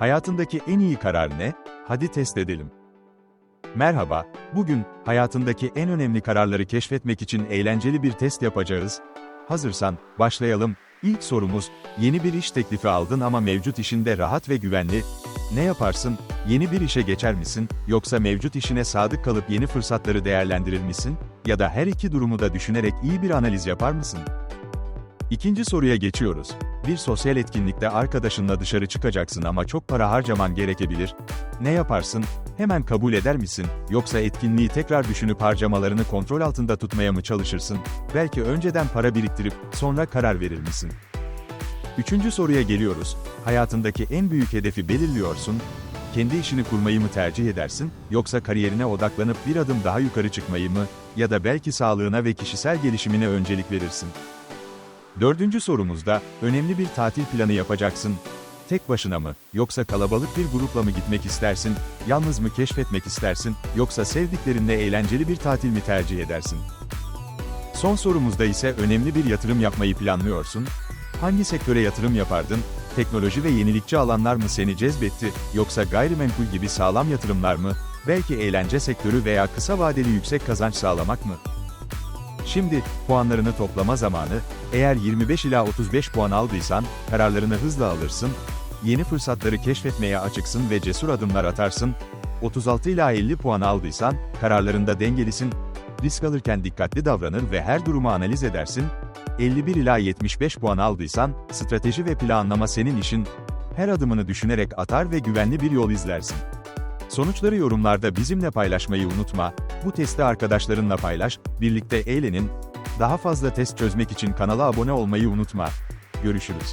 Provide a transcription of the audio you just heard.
Hayatındaki en iyi karar ne? Hadi test edelim. Merhaba, bugün hayatındaki en önemli kararları keşfetmek için eğlenceli bir test yapacağız. Hazırsan, başlayalım. İlk sorumuz, yeni bir iş teklifi aldın ama mevcut işinde rahat ve güvenli. Ne yaparsın? Yeni bir işe geçer misin, yoksa mevcut işine sadık kalıp yeni fırsatları değerlendirir misin? Ya da her iki durumu da düşünerek iyi bir analiz yapar mısın? İkinci soruya geçiyoruz. Bir sosyal etkinlikte arkadaşınla dışarı çıkacaksın ama çok para harcaman gerekebilir. Ne yaparsın? Hemen kabul eder misin? Yoksa etkinliği tekrar düşünüp harcamalarını kontrol altında tutmaya mı çalışırsın? Belki önceden para biriktirip sonra karar verir misin? Üçüncü soruya geliyoruz. Hayatındaki en büyük hedefi belirliyorsun. Kendi işini kurmayı mı tercih edersin, yoksa kariyerine odaklanıp bir adım daha yukarı çıkmayı mı, ya da belki sağlığına ve kişisel gelişimine öncelik verirsin? Dördüncü sorumuzda, önemli bir tatil planı yapacaksın. Tek başına mı, yoksa kalabalık bir grupla mı gitmek istersin, yalnız mı keşfetmek istersin, yoksa sevdiklerinle eğlenceli bir tatil mi tercih edersin? Son sorumuzda ise önemli bir yatırım yapmayı planlıyorsun. Hangi sektöre yatırım yapardın? Teknoloji ve yenilikçi alanlar mı seni cezbetti, yoksa gayrimenkul gibi sağlam yatırımlar mı? Belki eğlence sektörü veya kısa vadeli yüksek kazanç sağlamak mı? Şimdi, puanlarını toplama zamanı, eğer 25 ila 35 puan aldıysan, kararlarını hızla alırsın, yeni fırsatları keşfetmeye açıksın ve cesur adımlar atarsın, 36 ila 50 puan aldıysan, kararlarında dengelisin, risk alırken dikkatli davranır ve her durumu analiz edersin, 51 ila 75 puan aldıysan, strateji ve planlama senin işin, her adımını düşünerek atar ve güvenli bir yol izlersin. Sonuçları yorumlarda bizimle paylaşmayı unutma, bu testi arkadaşlarınla paylaş, birlikte eğlenin. Daha fazla test çözmek için kanala abone olmayı unutma. Görüşürüz.